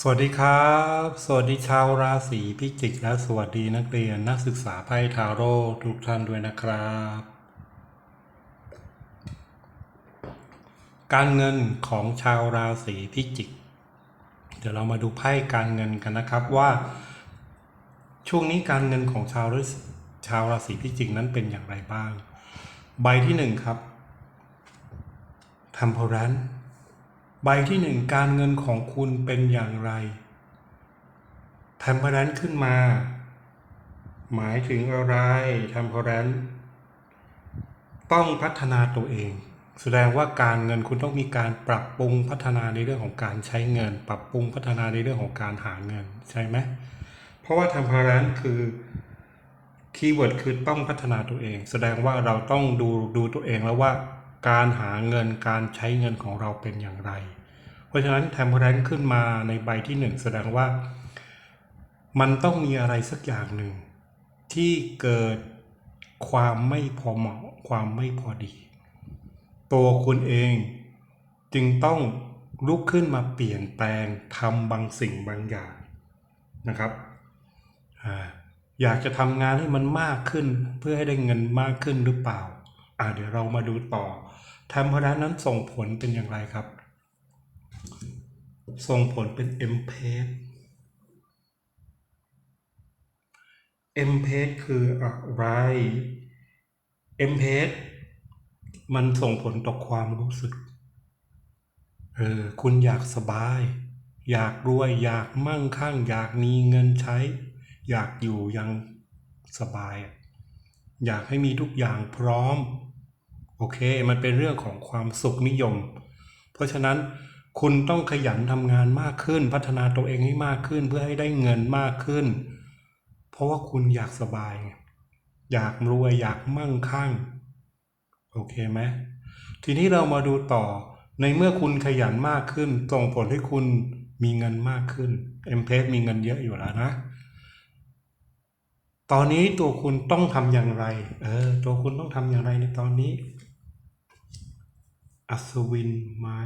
สวัสดีครับ สวัสดีชาวราศีพิจิกและสวัสดีนักเรียนนักศึกษาไพ่ทาโร่ทุกท่านด้วยนะครับ การเงินของชาวราศีพิจิก เดี๋ยวเรามาดูไพ่การเงินกันนะครับว่า ช่วงนี้การเงินของชาวราศีชาวราศีพิจิกนั้นเป็นอย่างไรบ้าง ใบที่หนึ่งครับทัมโพรัน ใบที่หนึ่งการเงินของคุณเป็นอย่างไรทำพรันขึ้นมา หมายถึงอะไรทำพรันต้องพัฒนาตัวเอง แสดงว่าการเงินคุณต้องมีการปรับปรุงพัฒนาในเรื่องของการใช้เงิน ปรับปรุงพัฒนาในเรื่องของการหาเงินใช่ไหมเพราะว่าทำพรันคือคีย์เวิร์ดคือต้องพัฒนาตัวเอง แสดงว่าเราต้องดูดูตัวเองแล้วว่า การหาเงินการใช้เงินของเราเป็นอย่างไร เพราะฉะนั้นแทมเพลนขึ้นมาในใบที่หนึ่งแสดงว่า มันต้องมีอะไรสักอย่างหนึ่ง ที่เกิดความไม่พอเหมาะความไม่พอดี ตัวคุณเองจึงต้องลุกขึ้นมาเปลี่ยนแปลงทำบางสิ่งบางอย่างนะครับอยากจะทำงานให้มันมากขึ้นเพื่อให้ได้เงินมากขึ้นหรือเปล่า อ่าเดี๋ยวเรามาดูต่อทำเพราะนั้นส่งผลเป็นอย่างไรครับ ส่งผลเป็น m p a g m p a g คืออะไร m p a g มันส่งผลต่อความรู้สึก เออ คุณอยากสบาย อยากรวย อยากมั่งคั่ง อยากมีเงินใช้ อยากอยู่ยังสบายอะ อยากให้มีทุกอย่างพร้อม โอเค มันเป็นเรื่องของความสุขนิยม เพราะฉะนั้นคุณต้องขยันทำงานมากขึ้น พัฒนาตัวเองให้มากขึ้น เพื่อให้ได้เงินมากขึ้น เพราะว่าคุณอยากสบาย อยากรวยอยากมั่งคั่ง โอเคไหมทีนี้เรามาดูต่อในเมื่อคุณขยันมากขึ้นส่งผลให้คุณมีเงินมากขึ้น m p มีเงินเยอะอยู่แล้วนะ ตอนนี้ตัวคุณต้องทำอย่างไร เออ ตัวคุณต้องทำอย่างไรในตอนนี้ อัศวินไม้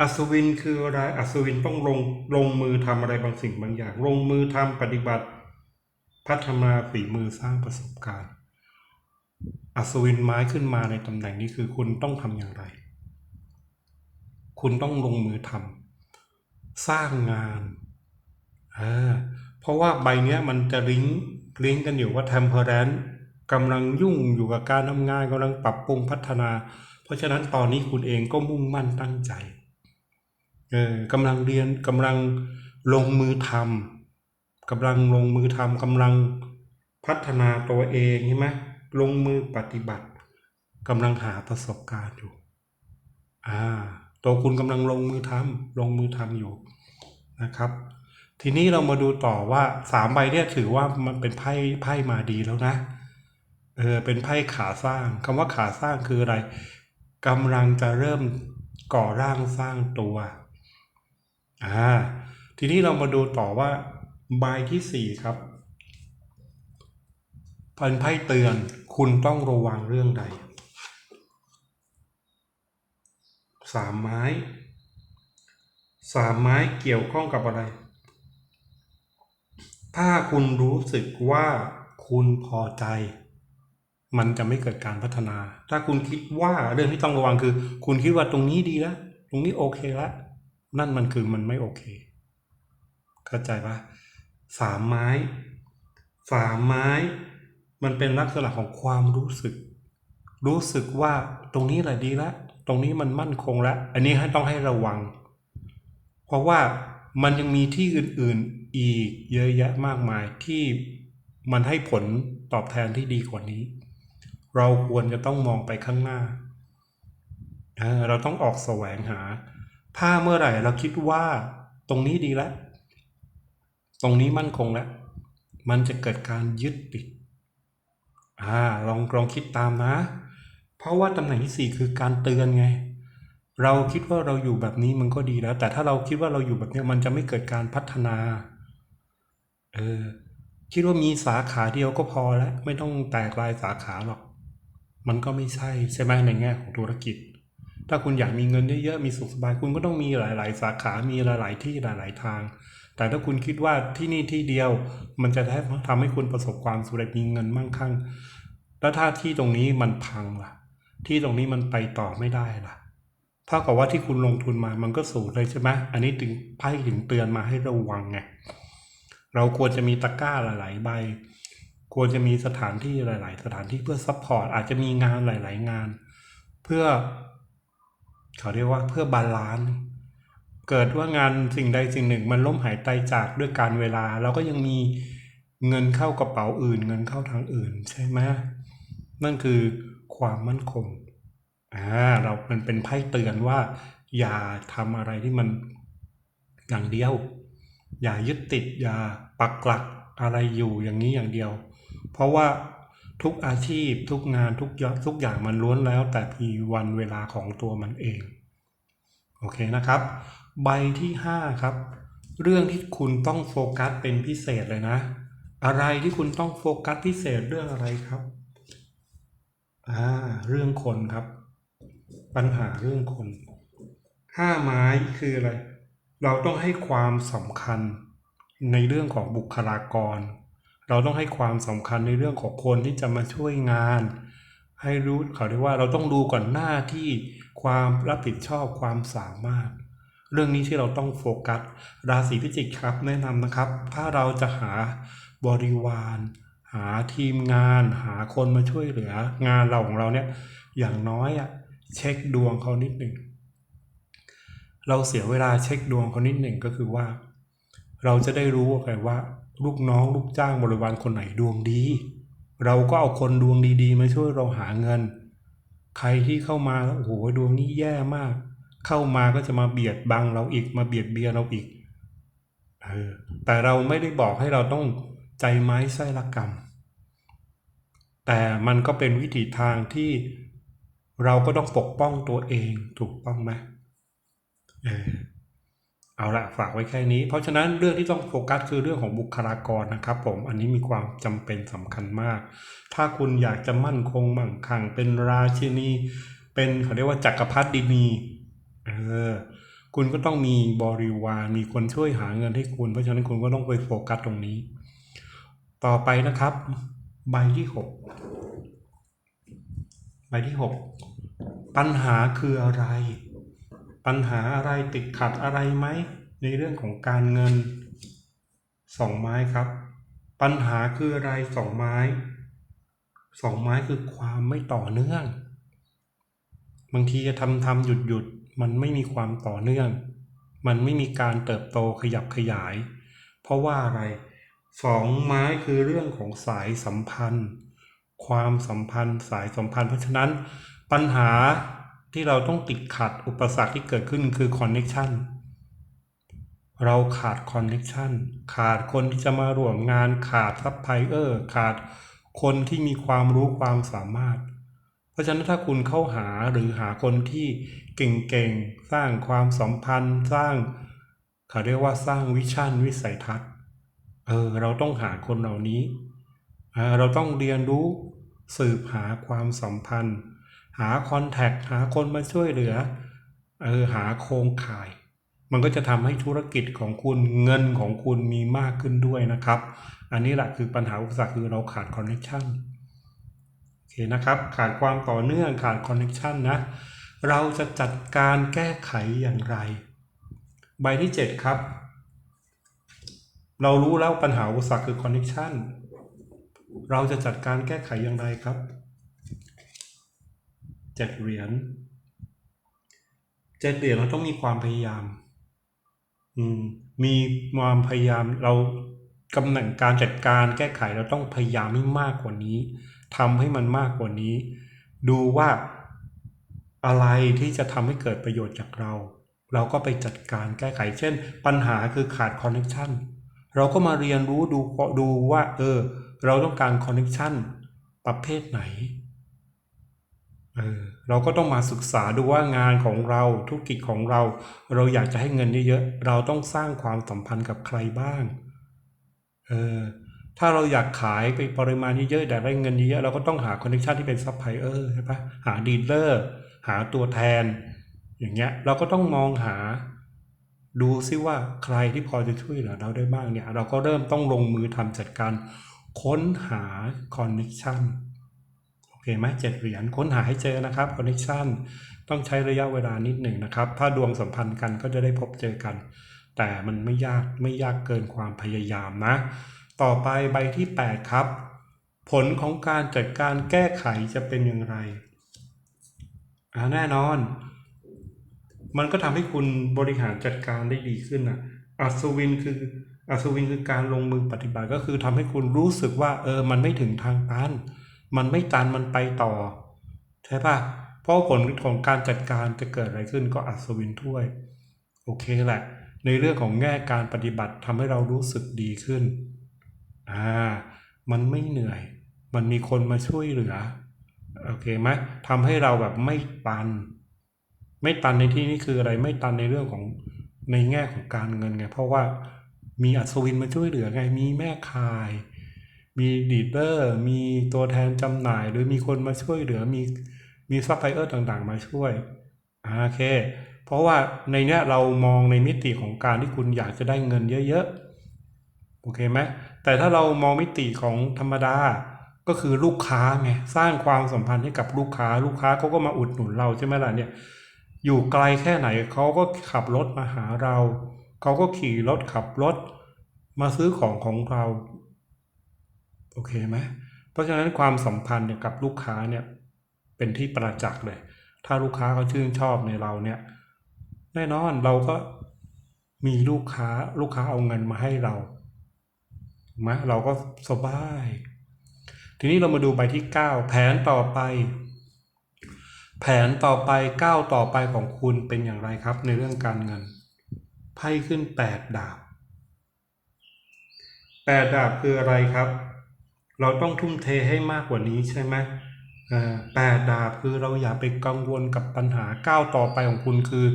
อัศวินคืออะไร อัศวินต้องลงลงมือทำอะไรบางสิ่งบางอย่าง ลงมือทำปฏิบัติ พัฒนาฝีมือสร้างประสบการณ์ อัศวินไม้ขึ้นมาในตำแหน่งนี้คือคุณต้องทำอย่างไร คุณต้องลงมือทำสร้างงาน เพราะว่าใบเนี้ยมันจะลิงก์ลิงก์กันอยู่ว่า temperance กำลังยุ่งอยู่กับการทำงานกำลังปรับปรุงพัฒนา เพราะฉะนั้นตอนนี้คุณเองก็มุ่งมั่นตั้งใจเออกำลังเรียนกำลังลงมือทำกำลังลงมือทำกำลังพัฒนาตัวเองใช่ไหมลงมือปฏิบัติกำลังหาประสบการณ์อยู่อ่าตัวคุณกำลังลงมือทำลงมือทำอยู่นะครับ ทีนี้เรามาดูต่อว่าสามใบเนี่ยถือว่ามันเป็นไพ่ไพ่มาดีแล้วนะเออเป็นไพ่ขาสร้างคำว่าขาสร้างคืออะไรกำลังจะเริ่มก่อร่างสร้างตัวอ่าทีนี้เรามาดูต่อว่าใบที่สี่ครับเป็นไพ่เตือนคุณต้องระวังเรื่องใดสามไม้สามไม้เกี่ยวข้องกับอะไร ถ้าคุณรู้สึกว่าคุณพอใจ มันจะไม่เกิดการพัฒนา ถ้าคุณคิดว่าเรื่องที่ต้องระวังคือ คุณคิดว่าตรงนี้ดีแล้วตรงนี้โอเคแล้วนั่นมันคือมันไม่โอเค เข้าใจปะสามไม้ สามไม้ มันเป็นลักษณะของความรู้สึก รู้สึกว่าตรงนี้แหละดีแล้วตรงนี้มันมั่นคงแล้ว อันนี้ให้ต้องให้ระวัง เพราะว่ามันยังมีที่อื่นๆ อีกเยอะแยะมากมายที่มันให้ผลตอบแทนที่ดีกว่านี้ เราควรจะต้องมองไปข้างหน้า เราต้องออกแสวงหา ถ้าเมื่อไหร่เราคิดว่าตรงนี้ดีแล้ว ตรงนี้มั่นคงแล้ว มันจะเกิดการยึดติดอ่าลองลองคิดตามนะ เพราะว่าตำแหน่งที่สี่คือการเตือนไง เราคิดว่าเราอยู่แบบนี้มันก็ดีแล้ว แต่ถ้าเราคิดว่าเราอยู่แบบนี้มันจะไม่เกิดการพัฒนา เออ คิดว่ามีสาขาเดียวก็พอแล้ว ไม่ต้องแตกลายสาขาหรอก มันก็ไม่ใช่ใช่ไหมในแง่ของธุรกิจ ถ้าคุณอยากมีเงินเยอะๆมีสุขสบายคุณก็ต้องมีหลาย ๆ สาขา มีหลาย ๆ ที่หลาย ๆ ทาง แต่ถ้าคุณคิดว่าที่นี่ที่เดียว มันจะทำให้คุณประสบความสำเร็จมีเงินมั่งคั่ง แล้วถ้าที่ตรงนี้มันพังล่ะ ที่ตรงนี้มันไปต่อไม่ได้ล่ะเท่ากับว่าที่คุณลงทุนมามันก็สูญเลยใช่ไหมอันนี้ถึงไพ่ถึงเตือนมาให้ระวังไง เราควรจะมีตะกร้าหลาย ๆ ใบ ควรจะมีสถานที่หลาย ๆ สถานที่เพื่อซัพพอร์ตอาจจะมีงานหลาย ๆ งาน เพื่อเขาเรียกว่าเพื่อบาลานซ์เกิดว่างานสิ่งใดสิ่งหนึ่ง มันล้มหายตายจากด้วยการเวลา เราก็ยังมีเงินเข้ากระเป๋าอื่น เงินเข้าทางอื่นใช่ไหมนั่นคือความมั่นคงอ่าเรามันเป็นไพ่เตือนว่า อย่าทำอะไรที่มันอย่างเดียว อย่ายึดติดอย่าปักหลักอะไรอยู่อย่างนี้อย่างเดียว เพราะว่าทุกอาชีพทุกงานทุกย่างทุกอย่างมันล้วนแล้ว แต่มีวันเวลาของตัวมันเอง โอเคนะครับ ใบที่ 5 ครับ เรื่องที่คุณต้องโฟกัสเป็นพิเศษเลยนะ อะไรที่คุณต้องโฟกัสพิเศษเรื่องอะไรครับอ่าเรื่องคนครับ ปัญหาเรื่องคนห้าไม้คืออะไร เราต้องให้ความสำคัญในเรื่องของบุคลากร เราต้องให้ความสำคัญในเรื่องของคนที่จะมาช่วยงาน ให้รู้เขาเรียกว่าเราต้องดูก่อนหน้าที่ความรับผิดชอบความสามารถ เรื่องนี้ที่เราต้องโฟกัส ราศีพิจิกครับแนะนำนะครับ ถ้าเราจะหาบริวาร หาทีมงาน หาคนมาช่วยเหลือ งานเราของเราเนี่ยอย่างน้อยอะเช็คดวงเขานิดหนึ่ง เราเสียเวลาเช็คดวงเขานิดหนึ่งก็คือว่า เราจะได้รู้ไปว่า ลูกน้องลูกจ้างบริวารคนไหนดวงดี เราก็เอาคนดวงดีๆ มาช่วยเราหาเงิน ใครที่เข้ามาแล้วโอ้โหดวงนี้แย่มาก เข้ามาก็จะมาเบียดบังเราอีกมาเบียดเบียนเราอีกเออแต่เราไม่ได้บอกให้เราต้องใจไม้ไส้ละกรรม แต่มันก็เป็นวิถีทางที่เราก็ต้องปกป้องตัวเองถูกต้องไหม เออเอาละฝากไว้แค่นี้ เพราะฉะนั้นเรื่องที่ต้องโฟกัสคือเรื่องของบุคลากรนะครับ ผมอันนี้มีความจำเป็นสำคัญมาก ถ้าคุณอยากจะมั่นคงมั่งคั่งเป็นราชินี เป็นเขาเรียกว่าจักรพรรดินีเออคุณก็ต้องมีบริวารมีคนช่วยหาเงินให้คุณ เพราะฉะนั้นคุณก็ต้องไปโฟกัสตรงนี้ ต่อไปนะครับ ใบที่หกใบที่หกปัญหาคืออะไร ปัญหาอะไรติดขัดอะไรไหมในเรื่องของการเงินสองไม้ครับ ปัญหาคืออะไรสองไม้สองไม้คือความไม่ต่อเนื่อง บางทีจะทำทำหยุดหยุดมันไม่มีความต่อเนื่อง มันไม่มีการเติบโตขยับขยาย เพราะว่าอะไรสองไม้คือเรื่องของสายสัมพันธ์ ความสัมพันธ์ สายสัมพันธ์ เพราะฉะนั้นปัญหา ที่เราต้องติดขัดอุปสรรคที่เกิดขึ้นคือคอนเน็ชันเราขาดคอนเน็ชันขาดคนที่จะมาร่วมงานขาดซัพพลายเออร์ขาดคนที่มีความรู้ความสามารถ เพราะฉะนั้นถ้าคุณเข้าหาหรือหาคนที่เก่งๆ สร้างความสัมพันธ์ สร้างเขาเรียกว่าสร้างวิชั่นวิสัยทัศน์เออเราต้องหาคนเหล่านี้เออเราต้องเรียนรู้สืบหาความสัมพันธ์ หาคอนแทคหาคนมาช่วยเหลือเออหาโครงข่าย มันก็จะทำให้ธุรกิจของคุณเงินของคุณมีมากขึ้นด้วยนะครับ อันนี้แหละคือปัญหาอุปสรรคคือเราขาดคอนเนคชั่นโอเคนะครับ ขาดความต่อเนื่องขาดคอนเนคชั่นนะ เราจะจัดการแก้ไขอย่างไร ใบที่ 7 ครับ เรารู้แล้วปัญหาอุปสรรคคือคอนเนคชั่นเราจะจัดการแก้ไขอย่างไรครับ เจ็ดเหรียญเจ็ดเหรียญเราต้องมีความพยายาม อืม มีความพยายามเรากำหน่งการจัดการแก้ไขเราต้องพยายามให้มากกว่านี้ทำให้มันมากกว่านี้ ดูว่าอะไรที่จะทำให้เกิดประโยชน์จากเรา เราก็ไปจัดการแก้ไข เช่น ปัญหาคือขาดคอนเนคชันเราก็มาเรียนรู้ดูดูว่า เออ เราต้องการคอนเนคชันประเภทไหน เราก็ต้องมาศึกษาดูว่างานของเราธุรกิจของเรา เราอยากจะให้เงินเยอะๆเราต้องสร้างความสัมพันธ์กับใครบ้างเออถ้าเราอยากขายไปปริมาณเยอะๆแต่ได้เงินเยอะเราก็ต้องหาคอนเนคชันที่เป็นซัพพลายเออร์ใช่ปะหาดีลเลอร์หาตัวแทน อย่างเงี้ยเราก็ต้องมองหา ดูซิว่าใครที่พอจะช่วยเหลือเราได้บ้างเนี่ย เราก็เริ่มต้องลงมือทำจัดการค้นหาคอนเน c t ชัน เคไหมเจ็ดเหรียญค้นหาให้เจอนะครับคอนเน c t ชันต้องใช้ระยะเวลานิดหนึ่งนะครับ ถ้าดวงสัมพันธ์กันก็จะได้พบเจอกัน แต่มันไม่ยากไม่ยากเกินความพยายามนะ ต่อไปใบที่ 8 ครับ ผลของการจัดการแก้ไขจะเป็นอย่างไรอ่าแน่นอน มันก็ทำให้คุณบริหารจัดการได้ดีขึ้นอะอัศวินคืออัศวินคือการลงมือปฏิบัติก็คือทำให้คุณรู้สึกว่าเออมันไม่ถึงทางตัน มันไม่ตันมันไปต่อ ใช่ปะเพราะผลของการจัดการจะเกิดอะไรขึ้นก็อัศวินถ้วย โอเคแหละ ในเรื่องของแง่การปฏิบัติทำให้เรารู้สึกดีขึ้นอ่ามันไม่เหนื่อย มันมีคนมาช่วยเหลือ โอเคไหมทำให้เราแบบไม่ตัน ไม่ตันในที่นี้คืออะไร ไม่ตันในเรื่องของในแง่ของการเงินไง เพราะว่ามีอัศวินมาช่วยเหลือไง มีแม่ขาย มีดีดเดอร์มีตัวแทนจำหน่าย หรือมีคนมาช่วยเหลือมีมีซัพพลายเออร์ต่างๆ มาช่วยโอเค เพราะว่าในเนี้ยเรามองในมิติของการที่คุณอยากจะได้เงินเยอะๆโอเคไหมแต่ถ้าเรามองมิติของธรรมดาก็คือลูกค้าไงสร้างความสัมพันธ์ให้กับลูกค้า ลูกค้าเขาก็มาอุดหนุนเราใช่ไหมล่ะเนี่ยอยู่ไกลแค่ไหนเขาก็ขับรถมาหาเรา เขาก็ขี่รถขับรถ มาซื้อของของเรา โอเคไหมเพราะฉะนั้นความสัมพันธ์เนี่ยกับลูกค้าเนี่ยเป็นที่ประจักษ์เลย ถ้าลูกค้าเขาชื่นชอบในเราเนี่ย แน่นอนเราก็มีลูกค้าลูกค้าเอาเงินมาให้เราถูกไหมเราก็สบาย ทีนี้เรามาดูใบที่ 9 แผนต่อไป แผนต่อไปก้าวต่อไปของคุณเป็นอย่างไรครับ ในเรื่องการเงินไพ่ขึ้น 8 ดาบ 8 ดาบคืออะไรครับ เราต้องทุ่มเทให้มากกว่านี้ใช่ไหมอ่าแปดดาบคือเราอย่าไปกังวลกับปัญหาก้าวต่อไปของคุณคือ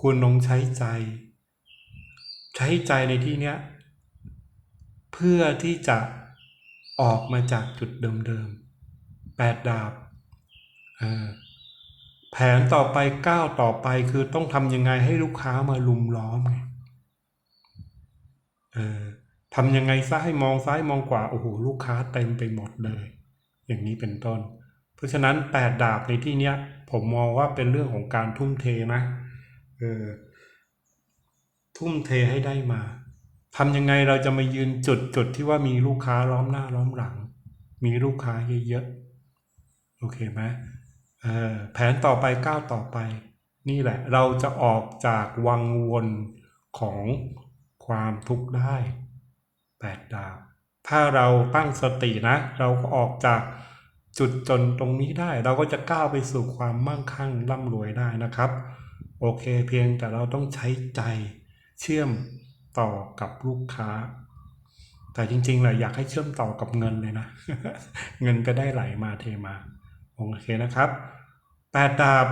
คุณลองใช้ใจ ใช้ใจในที่เนี้ยเพื่อที่จะออกมาจากจุดเดิมๆแปดดาบอ่าแผนต่อไปก้าวต่อไปคือต้องทำยังไงให้ลูกค้ามาลุมล้อมไงเออ ทำยังไงซะให้มองซ้ายมองขวาโอ้โหลูกค้าเต็มไปหมดเลย อย่างนี้เป็นต้น เพราะฉะนั้นแปดดาบในที่เนี้ยผมมองว่าเป็นเรื่องของการทุ่มเทนะเออทุ่มเทให้ได้มาทำยังไงเราจะมายืนจุดจุดที่ว่ามีลูกค้าล้อมหน้าล้อมหลัง มีลูกค้าเยอะๆโอเคไหมเออแผนต่อไปก้าวต่อไป นี่แหละเราจะออกจากวังวนของความทุกข์ได้ แปดดาว ถ้าเราตั้งสตินะ เราก็ออกจากจุดจนตรงนี้ได้ เราก็จะก้าวไปสู่ความมั่งคั่งร่ำรวยได้นะครับ โอเคเพียงแต่เราต้องใช้ใจเชื่อมต่อกับลูกค้า แต่จริงๆเลยอยากให้เชื่อมต่อกับเงินเลยนะ เงินจะได้ไหลมาเทมา โอเคนะครับแปดดาบ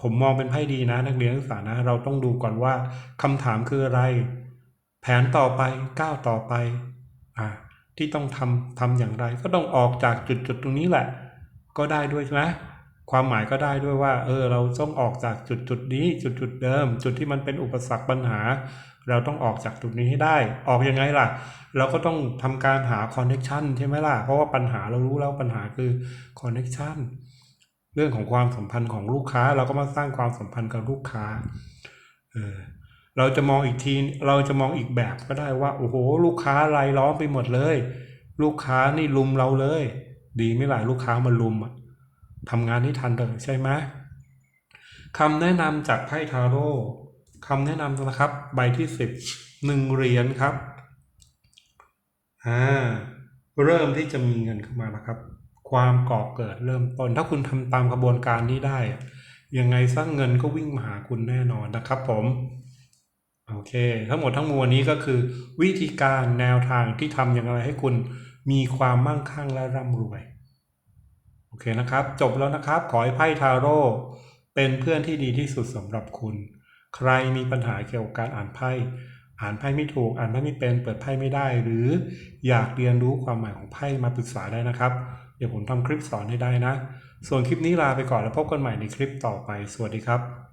ผมมองเป็นไพ่ดีนะ นักเรียนนักศึกษานะ เราต้องดูก่อนว่าคำถามคืออะไร แผนต่อไปก้าวต่อไป ที่ต้องทำทำอย่างไร ก็ต้องออกจากจุดจุดตรงนี้แหละ ก็ได้ด้วยใช่ไหมความหมายก็ได้ด้วยว่า เออ เราต้องออกจากจุดจุดนี้ จุดจุดเดิม จุดที่มันเป็นอุปสรรคปัญหา เราต้องออกจากจุดนี้ให้ได้ ออกยังไงล่ะ เราก็ต้องทำการหาคอนเน็ชันใช่ไหมล่ะ เพราะว่าปัญหาเรารู้แล้วปัญหาคือคอนเน็ชันเรื่องของความสัมพันธ์ของลูกค้า เราก็มาสร้างความสัมพันธ์กับลูกค้า เออ เราจะมองอีกทีเราจะมองอีกแบบก็ได้ว่าโอ้โหลูกค้ารายล้อมไปหมดเลย ลูกค้านี่ลุมเราเลย ดีไม่หลายลูกค้ามาลุมอะทำงานให้ทันเถอะใช่ไหมคำแนะนำจากไพ่ทาโร่คำแนะนำนะครับ ใบที่สิบหนึ่งเหรียญครับอ่าเริ่มที่จะมีเงินเข้ามาแล้วครับ ความก่อเกิดเริ่มต้น ถ้าคุณทำตามกระบวนการนี้ได้อะยังไงสร้างเงินก็วิ่งมาหาคุณแน่นอนนะครับผม โอเค ทั้งหมดทั้งมวลนี้ก็คือ วิธีการแนวทางที่ทำอย่างไรให้คุณมีความมั่งคั่งและร่ำรวย โอเคนะครับ จบแล้วนะครับ ขอให้ไพ่ทาโร่เป็นเพื่อนที่ดีที่สุดสำหรับคุณ ใครมีปัญหาเกี่ยวกับการอ่านไพ่อ่านไพ่ไม่ถูก อ่านไพ่ไม่เป็น เปิดไพ่ไม่ได้ หรืออยากเรียนรู้ความหมายของไพ่มาปรึกษาได้นะครับ เดี๋ยวผมทำคลิปสอนให้ได้นะ ส่วนคลิปนี้ลาไปก่อนแล้วพบกันใหม่ในคลิปต่อไป สวัสดีครับ